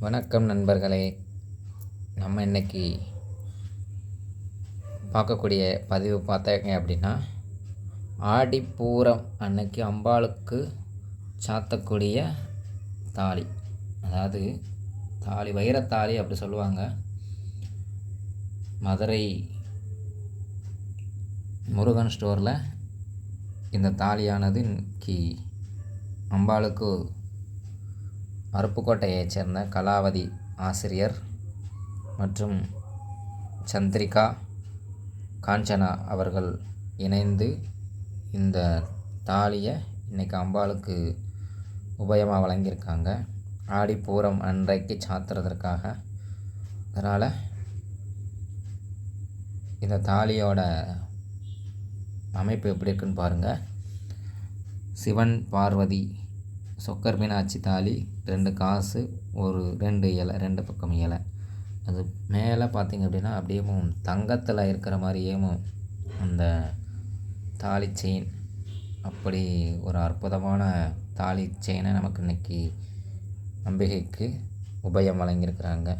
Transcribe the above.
வணக்கம் நண்பர்களே. நம்ம இன்றைக்கி பார்க்கக்கூடிய பதிவு பார்த்தாங்க அப்படின்னா ஆடிப்பூரம் அன்னைக்கு அம்பாளுக்கு சாத்தக்கூடிய தாலி. அதாவது தாலி வைரத்தாலி அப்படி சொல்லுவாங்க. மதுரை முருகன் ஸ்டோரில் இந்த தாலியானது இன்னைக்கு அம்பாளுக்கு அருப்புக்கோட்டையைச் சேர்ந்த கலாவதி ஆசிரியர் மற்றும் சந்திரிகா காஞ்சனா அவர்கள் இணைந்து இந்த தாலியை இன்றைக்கி அம்பாளுக்கு உபயமாக வழங்கியிருக்காங்க. ஆடிப்பூரம் அன்றைக்கு சாத்துறதற்காக. அதனால் இந்த தாலியோட அமைப்பு எப்படி இருக்குன்னு பாருங்கள் சிவன் பார்வதி சொக்கர் மீனாட்சி தாலி ரெண்டு காசு ஒரு ரெண்டு இலை ரெண்டு பக்கம் இலை. அது மேலே பார்த்திங்க அப்படின்னா அப்படியே தங்கத்தில் இருக்கிற மாதிரியும் அந்த தாலி செயின் அப்படி ஒரு அற்புதமான தாலி செயினை நமக்கு இன்றைக்கி அம்பிகைக்கு உபயம் வழங்கியிருக்கிறாங்க.